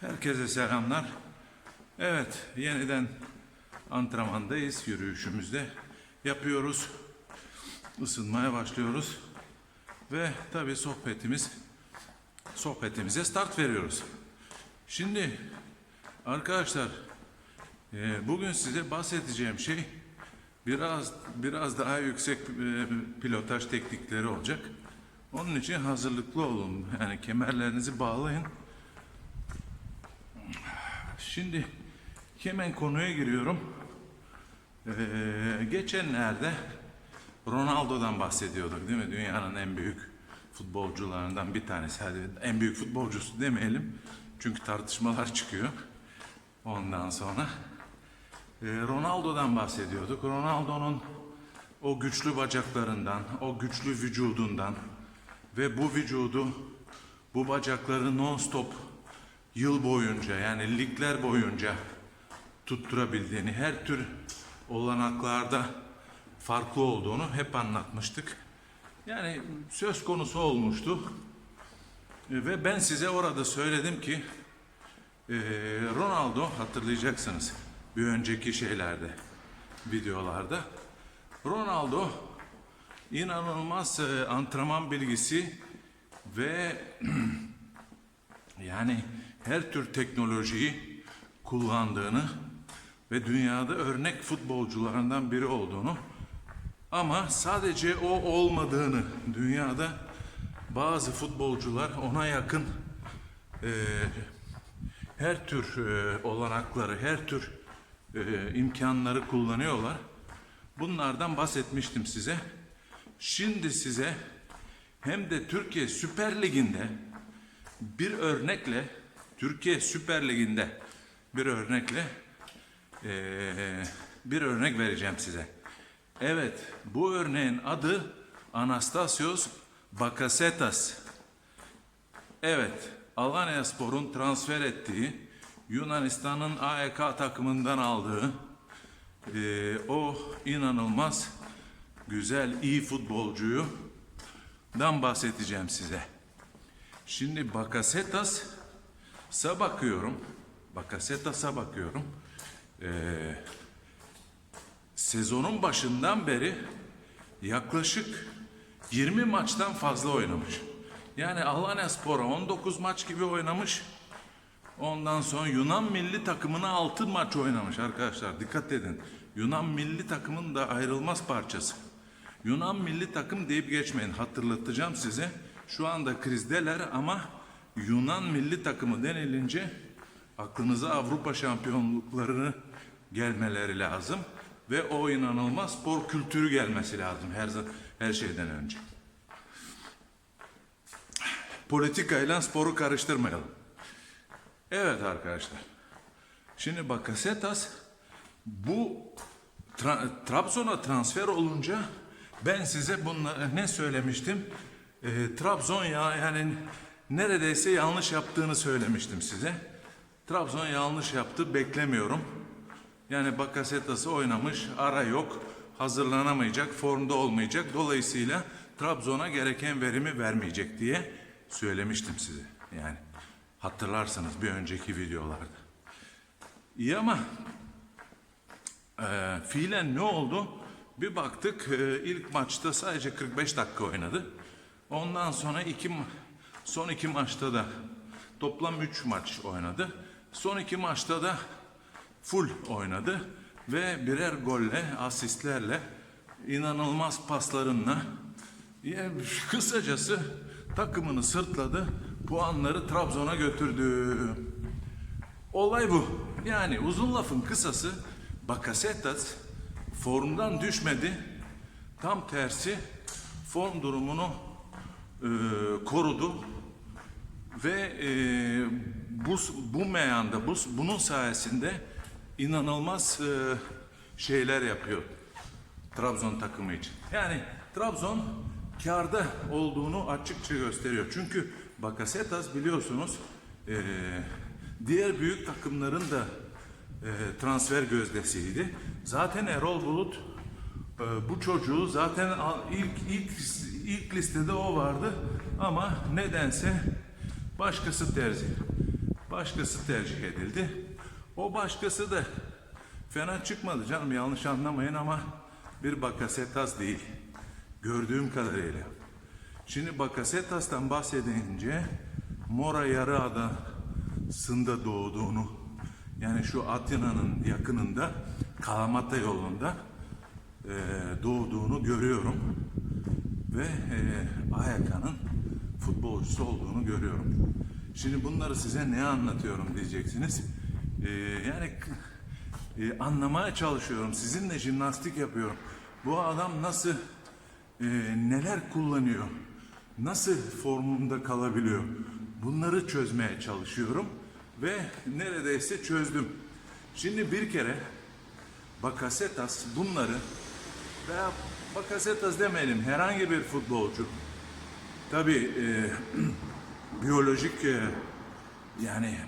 Herkese selamlar. Evet, yeniden antrenmandayız. Yürüyüşümüzde yapıyoruz. Isınmaya başlıyoruz. Ve tabii sohbetimiz sohbetimize start veriyoruz. Şimdi arkadaşlar e, bugün size bahsedeceğim şey biraz biraz daha yüksek e, pilotaj teknikleri olacak. Onun için hazırlıklı olun. Yani kemerlerinizi bağlayın. Şimdi hemen konuya giriyorum. Ee, geçenlerde Ronaldo'dan bahsediyorduk değil mi? Dünyanın en büyük futbolcularından bir tanesi. Hadi en büyük futbolcusu demeyelim. Çünkü tartışmalar çıkıyor. Ondan sonra ee, Ronaldo'dan bahsediyorduk. Ronaldo'nun o güçlü bacaklarından, o güçlü vücudundan ve bu vücudu, bu bacakları non-stop yıl boyunca yani ligler boyunca tutturabildiğini, her tür olanaklarda farklı olduğunu hep anlatmıştık. Yani söz konusu olmuştu. E, Ve ben size orada söyledim ki e, Ronaldo hatırlayacaksınız bir önceki şeylerde, videolarda. Ronaldo inanılmaz e, antrenman bilgisi ve yani her tür teknolojiyi kullandığını ve dünyada örnek futbolcularından biri olduğunu ama sadece o olmadığını dünyada bazı futbolcular ona yakın e, her tür e, olanakları, her tür e, imkanları kullanıyorlar. Bunlardan bahsetmiştim size. Şimdi size hem de Türkiye Süper Ligi'nde bir örnekle Türkiye Süper Ligi'nde bir örnekle eee, bir örnek vereceğim size. Evet, bu örneğin adı Anastasios Bakasetas. Evet, Alanya Spor'un transfer ettiği Yunanistan'ın AEK takımından aldığı eee, o inanılmaz güzel, iyi futbolcuyu dan bahsedeceğim size. Şimdi Bakasetas'a bakıyorum. Bakasetas'a bakıyorum. Ee, sezonun başından beri yaklaşık 20 maçtan fazla oynamış. Yani Alanya Spor'a 19 maç gibi oynamış. Ondan sonra Yunan milli takımına 6 maç oynamış arkadaşlar. Dikkat edin. Yunan milli takımın da ayrılmaz parçası. Yunan milli takım deyip geçmeyin. Hatırlatacağım size. Şu anda krizdeler ama Yunan milli takımı denilince aklınıza Avrupa şampiyonluklarını gelmeleri lazım ve o inanılmaz spor kültürü gelmesi lazım her her şeyden önce. Politikayla sporu karıştırmayalım. Evet arkadaşlar. Şimdi Bakasetas bu Tra- Trabzon'a transfer olunca ben size bunla, ne söylemiştim? Ee, Trabzon ya yani neredeyse yanlış yaptığını söylemiştim size. Trabzon yanlış yaptı beklemiyorum. Yani Bakasetas'ı oynamış, ara yok, hazırlanamayacak, formda olmayacak. Dolayısıyla Trabzon'a gereken verimi vermeyecek diye söylemiştim size. Yani hatırlarsanız bir önceki videolarda. İyi ama e, fiilen ne oldu? Bir baktık e, ilk maçta sadece 45 dakika oynadı. Ondan sonra iki son iki maçta da toplam 3 maç oynadı. Son iki maçta da full oynadı ve birer golle, asistlerle, inanılmaz paslarınla yani kısacası takımını sırtladı, puanları Trabzon'a götürdü. Olay bu. Yani uzun lafın kısası Bakasetas formdan düşmedi. Tam tersi form durumunu e, korudu ve e, bu bu meyanda bu bunun sayesinde inanılmaz e, şeyler yapıyor Trabzon takımı için. Yani Trabzon karda olduğunu açıkça gösteriyor. Çünkü Bakasetas biliyorsunuz e, diğer büyük takımların da e, transfer gözdesiydi. Zaten Erol Bulut e, bu çocuğu zaten ilk ilk ilk listede o vardı ama nedense başkası tercih. başkası tercih edildi. O başkası da fena çıkmadı canım yanlış anlamayın ama bir Bakasetas değil. Gördüğüm kadarıyla. Şimdi Bakasetas'tan bahsedince Mora Yarıadası'nda doğduğunu yani şu Atina'nın yakınında Kalamata yolunda eee, doğduğunu görüyorum ve eee Ayaka'nın futbolcusu olduğunu görüyorum. Şimdi bunları size ne anlatıyorum diyeceksiniz. Eee, yani eee, anlamaya çalışıyorum. Sizinle jimnastik yapıyorum. Bu adam nasıl eee, neler kullanıyor? Nasıl formunda kalabiliyor? Bunları çözmeye çalışıyorum ve neredeyse çözdüm. Şimdi bir kere Bakasetas bunları veya Bakasetas demeyelim herhangi bir futbolcu tabi biyolojik e, yani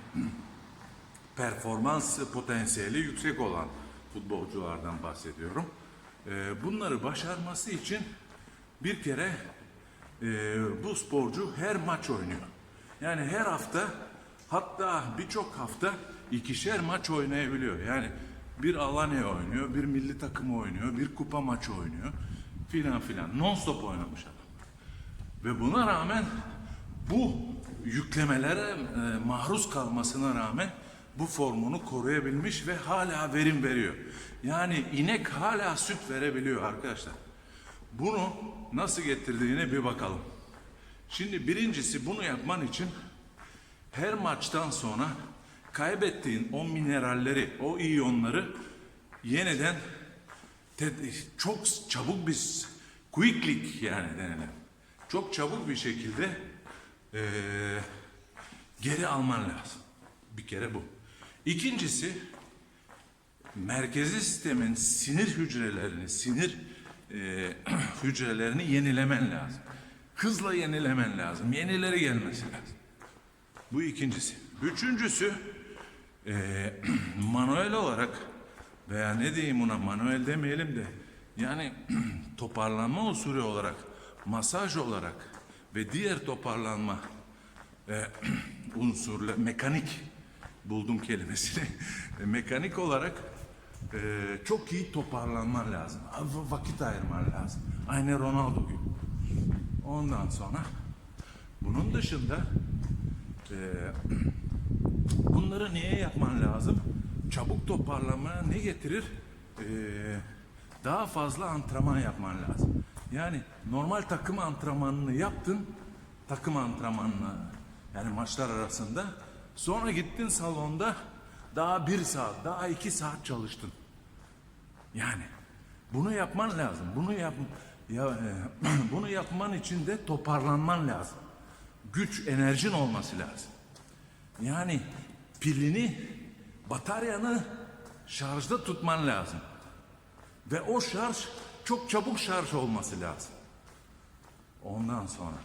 performans potansiyeli yüksek olan futbolculardan bahsediyorum. E, bunları başarması için bir kere e, bu sporcu her maç oynuyor. Yani her hafta hatta birçok hafta ikişer maç oynayabiliyor. Yani bir Alanya oynuyor, bir milli takım oynuyor, bir kupa maçı oynuyor filan filan. Non stop oynamış adam. Ve buna rağmen bu yüklemelere e, maruz kalmasına rağmen bu formunu koruyabilmiş ve hala verim veriyor. Yani inek hala süt verebiliyor arkadaşlar. Bunu nasıl getirdiğine bir bakalım. Şimdi birincisi bunu yapman için her maçtan sonra kaybettiğin o mineralleri, o iyonları yeniden çok çabuk bir quicklik yani denilen çok çabuk bir şekilde eee, geri alman lazım. Bir kere bu. İkincisi merkezi sistemin sinir hücrelerini, sinir eee, hücrelerini yenilemen lazım. Hızla yenilemen lazım. Yenileri gelmesi lazım. Bu ikincisi. Üçüncüsü eee, manuel olarak veya ne diyeyim ona manuel demeyelim de yani toparlanma usulü olarak masaj olarak ve diğer toparlanma e, unsurla mekanik buldum kelimesini. E, mekanik olarak e, çok iyi toparlanman lazım. Va- vakit ayırman lazım. Aynı Ronaldo gibi. Ondan sonra bunun dışında e, bunları niye yapman lazım? Çabuk toparlanmaya ne getirir? E, daha fazla antrenman yapman lazım yani normal takım antrenmanını yaptın takım antrenmanını yani maçlar arasında sonra gittin salonda daha bir saat daha iki saat çalıştın yani bunu yapman lazım. Bunu yap ya e, bunu yapman için de toparlanman lazım. Güç, enerjin olması lazım. Yani pilini, bataryanı şarjda tutman lazım. Ve o şarj çok çabuk şarj olması lazım. Ondan sonra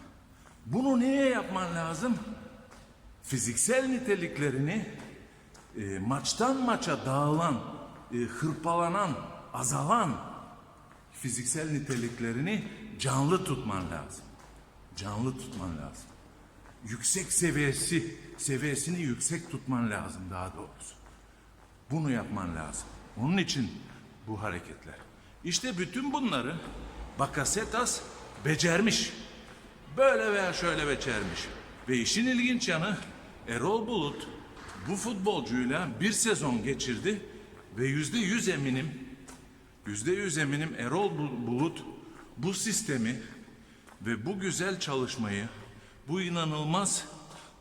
bunu niye yapman lazım? Fiziksel niteliklerini e, maçtan maça dağılan, e, hırpalanan, azalan fiziksel niteliklerini canlı tutman lazım. Canlı tutman lazım. Yüksek seviyesi, seviyesini yüksek tutman lazım daha doğrusu. Bunu yapman lazım. Onun için bu hareketler. İşte bütün bunları Bakasetas becermiş. Böyle veya şöyle becermiş. Ve işin ilginç yanı Erol Bulut bu futbolcuyla bir sezon geçirdi ve yüzde yüz eminim yüzde yüz eminim Erol Bu- Bulut bu sistemi ve bu güzel çalışmayı bu inanılmaz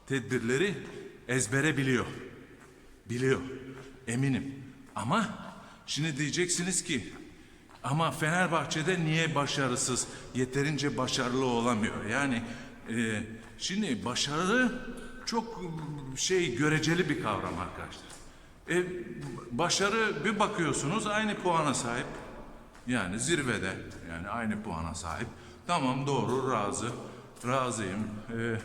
tedbirleri ezbere biliyor. Biliyor. Eminim. Ama şimdi diyeceksiniz ki ama Fenerbahçe'de niye başarısız, yeterince başarılı olamıyor? Yani e, şimdi başarı çok şey göreceli bir kavram arkadaşlar. E, başarı bir bakıyorsunuz aynı puana sahip. Yani zirvede yani aynı puana sahip. Tamam doğru razı. Razıyım. E,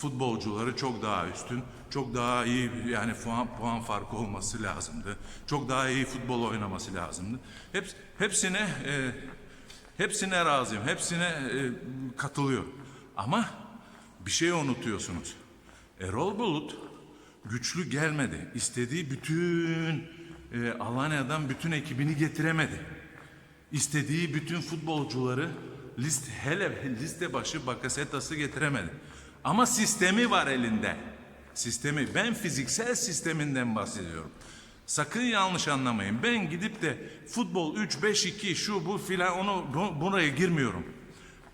futbolcuları çok daha üstün. Çok daha iyi yani puan, puan farkı olması lazımdı. Çok daha iyi futbol oynaması lazımdı. Hep, hepsine e, hepsine razıyım. Hepsine e, katılıyor. Ama bir şey unutuyorsunuz. Erol Bulut güçlü gelmedi. İstediği bütün e, Alanya'dan bütün ekibini getiremedi. İstediği bütün futbolcuları liste, hele liste başı Bakasetas'ı getiremedi. Ama sistemi var elinde. Sistemi. Ben fiziksel sisteminden bahsediyorum. Sakın yanlış anlamayın. Ben gidip de futbol 3-5-2 şu bu filan onu bu- buraya girmiyorum.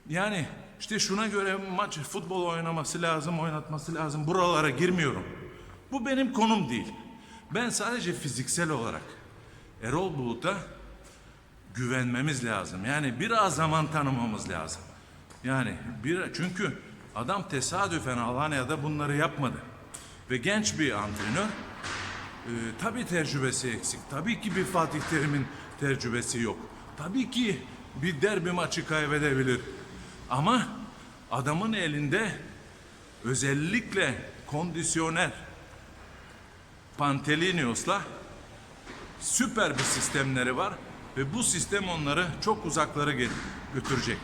Yani işte şuna göre maç futbol oynaması lazım, oynatması lazım. Buralara girmiyorum. Bu benim konum değil. Ben sadece fiziksel olarak Erol Bulut'a güvenmemiz lazım. Yani biraz zaman tanımamız lazım. Yani bir çünkü adam tesadüfen Alanya'da bunları yapmadı. Ve genç bir antrenör. Ee, tabii tecrübesi eksik. Tabii ki bir Fatih Terim'in tecrübesi yok. Tabii ki bir derbi maçı kaybedebilir. Ama adamın elinde özellikle kondisyoner Pantelinios'la süper bir sistemleri var ve bu sistem onları çok uzaklara götürecek.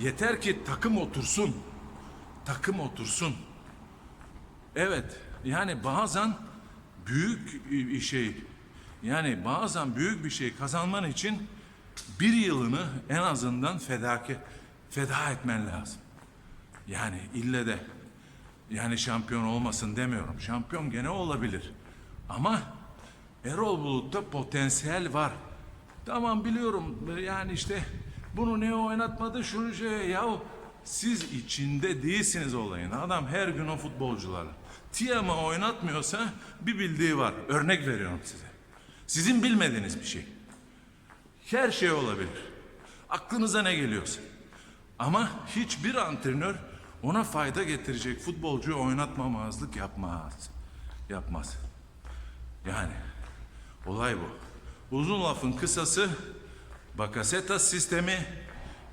Yeter ki takım otursun. Takım otursun. Evet, yani bazen büyük bir şey, yani bazen büyük bir şey kazanman için bir yılını en azından fedake, feda etmen lazım. Yani ille de yani şampiyon olmasın demiyorum. Şampiyon gene olabilir. Ama Erol Bulut'ta potansiyel var. Tamam biliyorum yani işte bunu ne oynatmadı şunu şey ya siz içinde değilsiniz olayın. Adam her gün o futbolcularla. Tiam'ı oynatmıyorsa bir bildiği var. Örnek veriyorum size. Sizin bilmediğiniz bir şey. Her şey olabilir. Aklınıza ne geliyorsa. Ama hiçbir antrenör ona fayda getirecek futbolcuyu oynatmamazlık yapmaz. Yapmaz. Yani olay bu. Uzun lafın kısası Bakasetas sistemi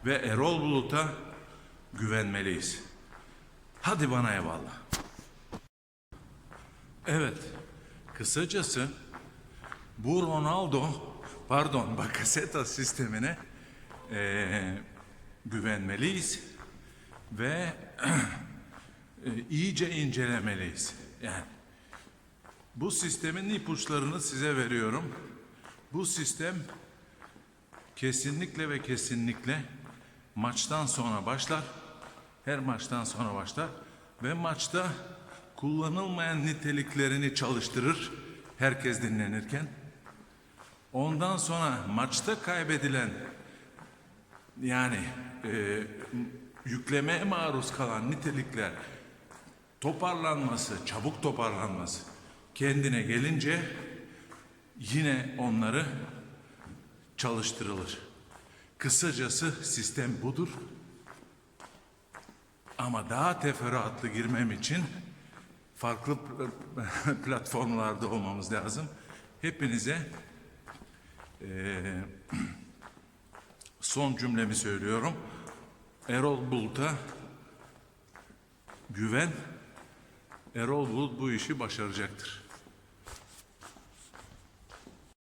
ve Erol Bulut'a güvenmeliyiz. Hadi bana eyvallah. Evet, kısacası bu Ronaldo, pardon Bakasetas sistemine eee, güvenmeliyiz ve e, iyice incelemeliyiz. Yani bu sistemin ipuçlarını size veriyorum. Bu sistem kesinlikle ve kesinlikle maçtan sonra başlar. Her maçtan sonra başlar ve maçta kullanılmayan niteliklerini çalıştırır herkes dinlenirken. Ondan sonra maçta kaybedilen yani e, yüklemeye maruz kalan nitelikler toparlanması, çabuk toparlanması kendine gelince yine onları çalıştırılır. Kısacası sistem budur. Ama daha teferruatlı girmem için farklı platformlarda olmamız lazım. Hepinize eee, son cümlemi söylüyorum. Erol Bulut'a güven. Erol Bulut bu işi başaracaktır.